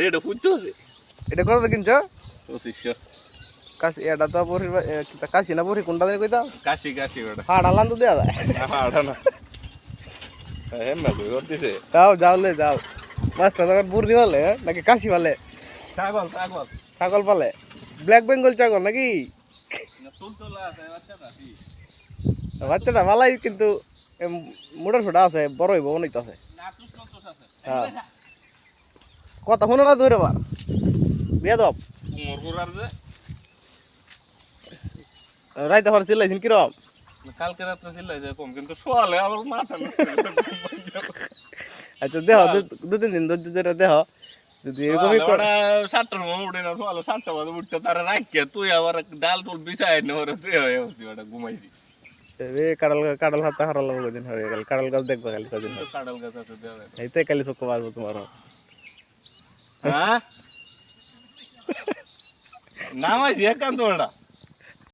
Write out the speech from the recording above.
রেডও ফুটতে এটা কত কিনছো পঁচিশশো। কাশি এটা তো বড়ি কাশি না বড়ি কোনটা দিয়ে কইতাম? কাশি কাশি ওটা। হাড় আলান তো দেওয়া যায়। আটা না। হেম্মা কই করতেছে যাও যাও লে যাও। মাছটা তখন বুড়ি পালে হ্যাঁ? নাকি কাশি পালে? ছাগল ছাগল। ছাগল পালে? ব্ল্যাক বেঙ্গল ছাগল নাকি? বাচ্চাটা ভালাই কিন্তু মোটা ছোটা আছে বড় হইব অনেক আছে। হ্যাঁ। কথা শুনে না দূরে বার। বিয়ে দব মোর কুরার যে রাইতে হর চিল্লাইছেন কিরম? কালকে রাত্রে চিল্লাই যায় কম কিন্তু সোয়ালে আমার মাথা আচ্ছা দেহ দু- তিন দিন ধরে দেহ। যদি এরকমই করে সাতটার মধ্যে উঠে না সোয়ালে সাতটা বাজে উঠতে তারা রাখিয়া তুই আবার ডাল টুল বিছাই নে ওরে তুই হয়ে হচ্ছি ওটা ঘুমাইছি কাডাল কাডাল হাতে হারাল দিন হয়ে গেল কাডাল গাছ দেখবা খালি কদিন কাঁড়াল গাছ আছে এইতে কালি চোখ মারবো তোমার হ্যাঁ নামাইছি একান্ত ওটা